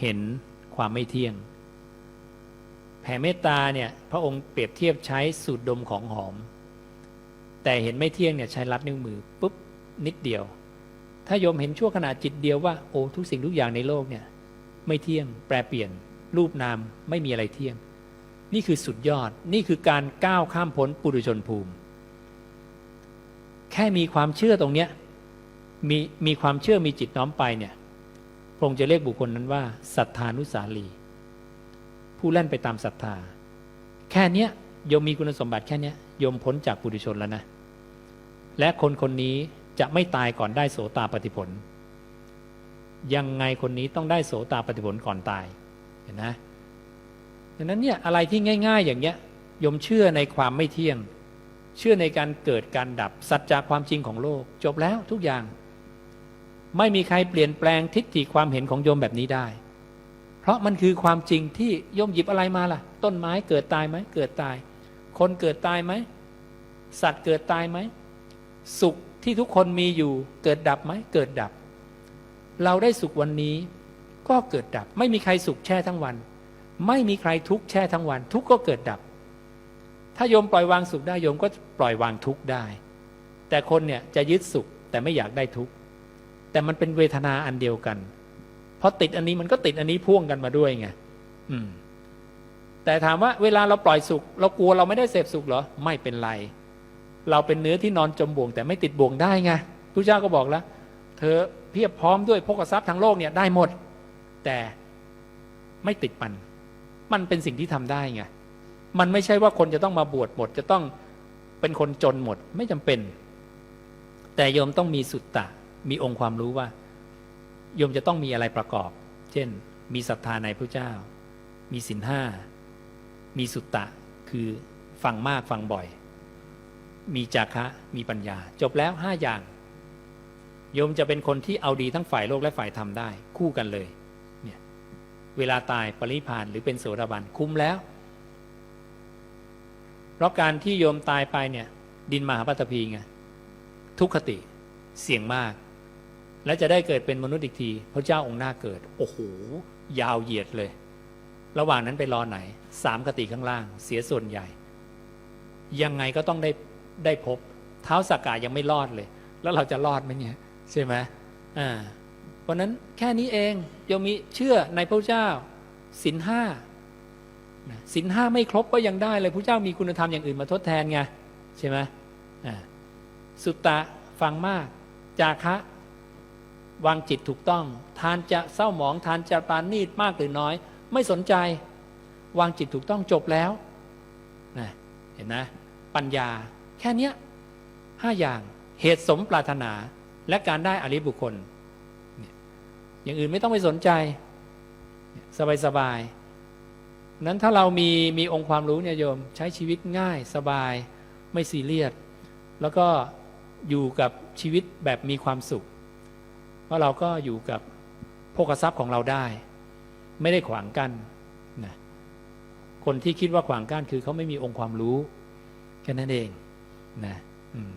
เห็นความไม่เที่ยง แผ่เมตตาเนี่ยพระองค์เปรียบเทียบใช้สูตรดมของหอม แต่เห็นไม่เที่ยงเนี่ยใช้รัดนิ้วมือปุ๊บนิดเดียว ถ้าโยมเห็นชั่วขณะจิตเดียวว่าโอ้ทุกสิ่งทุกอย่างในโลกเนี่ยไม่เที่ยง แปรเปลี่ยน รูปนามไม่มีอะไรเที่ยง นี่คือสุดยอดนี่คือการก้าวข้ามพ้นปุถุชนภูมิ แค่มีความเชื่อตรงเนี้ยมีมีความเชื่อมีจิตน้อมไปเนี่ย พระองค์จะเรียกบุคคลนั้นว่าศรัทธานุสาลี ผู้เล่นไปตามศรัทธา แค่เนี้ยโยมมีคุณสมบัติแค่เนี้ยโยมพ้นจากปุถุชนแล้วนะ และคนคนนี้จะไม่ตายก่อนได้โสตาปฏิผล ยังไงคนนี้ต้องได้โสตาปฏิผลก่อนตาย เห็นนะดังนั้นเนี่ยอะไรที่ง่าย ๆ อย่างเงี้ยยมเชื่อในความไม่เที่ยง เชื่อในการเกิดการดับสัจจะความจริงของโลก จบแล้วทุกอย่าง ไม่มีใครเปลี่ยนแปลงทิฏฐิความเห็นของโยมแบบนี้ได้ เพราะมันคือความจริงที่โยมหยิบอะไรมาล่ะ ต้นไม้เกิดตายไหมเกิดตาย คนเกิดตายไหมสัตว์เกิดตายไหมสุขที่ทุกคนมีอยู่เกิดดับไหมเกิดดับ เราได้สุขวันนี้ก็เกิดดับ ไม่มีใครสุขแช่ทั้งวัน ไม่มีใครทุกข์แช่ทั้งวัน ทุกข์ก็เกิดดับ ถ้าโยมปล่อยวางสุขได้โยมก็ปล่อยวางทุกข์ได้ แต่คนเนี่ยจะยึดสุขแต่ไม่อยากได้ทุกข์ แต่มันเป็นเวทนาอันเดียวกันพอติดอันนี้มันก็ติดอันนี้พ่วงกันมาด้วยไงอืม แต่ถามว่าเวลาเราปล่อยสุข เรากลัวเราไม่ได้เสพสุขเหรอ ไม่เป็นไร เราเป็นเนื้อที่นอนจมบ่วงแต่ไม่ติดบ่วงได้ไงพระเจ้าก็บอกแล้ว เธอเพียบพร้อมด้วยพกทรัพย์ทางโลกเนี่ยได้หมด แต่ไม่ติดมัน มันเป็นสิ่งที่ทำได้ไง มันไม่ใช่ว่าคนจะต้องมาบวชหมด จะต้องเป็นคนจนหมด ไม่จำเป็น แต่โยมต้องมีสุตตะ มีองค์ความรู้ว่าโยมจะต้องมีอะไรประกอบ เช่น มีศรัทธาในพระเจ้า มีศีลห้า มีสุตตะ คือฟังมากฟังบ่อย มีจาคะ มีปัญญา จบแล้วห้าอย่าง โยมจะเป็นคนที่เอาดีทั้งฝ่ายโลกและฝ่ายธรรมได้ คู่กันเลย เนี่ย เวลาตายปริพานหรือเป็นโสดาบันคุ้มแล้ว เพราะการที่โยมตายไปเนี่ย ดินมหาปัตภีไงทุกขติเสี่ยงมาก และจะได้เกิดเป็นมนุษย์อีกที พระเจ้าองค์หน้าเกิด โอ้โห ยาวเหยียดเลย ระหว่างนั้นไปรอไหน สามคติข้างล่าง เสียส่วนใหญ่ ยังไงก็ต้องได้ได้พบ เท้าสากกายังไม่รอดเลย แล้วเราจะรอดไหมเนี่ยใช่ไหมอ่าเพราะนั้นแค่นี้เองยังมีเชื่อในพระเจ้าสินห้าสินห้าไม่ครบก็ยังได้เลยพระเจ้ามีคุณธรรมอย่างอื่นมาทดแทนไงใช่ไหมอ่าสุตตะฟังมาก จาคะ วางจิตถูกต้อง ทานจะเศร้าหมองทานจะปานนีดมากหรือน้อย ไม่สนใจ วางจิตถูกต้องจบแล้วนะเห็นนะ ปัญญาแค่เนี้ยห้าอย่างเหตุสมปรารถนาและการได้อริบุคคล อย่างอื่นไม่ต้องไปสนใจ สบายสบายๆนั้นถ้าเรามีมีองค์ความรู้เนี่ยโยม ใช้ชีวิตง่ายสบายไม่ซีเรียสแล้วก็อยู่กับชีวิตแบบมีความสุข เพราะเราก็อยู่กับโภคทรัพย์ของเราได้ ไม่ได้ขวางกัน้นนะคนที่คิดว่าขวางกั้นคือเขาไม่มีองค์ความรู้แค่นั้นเองนะอืม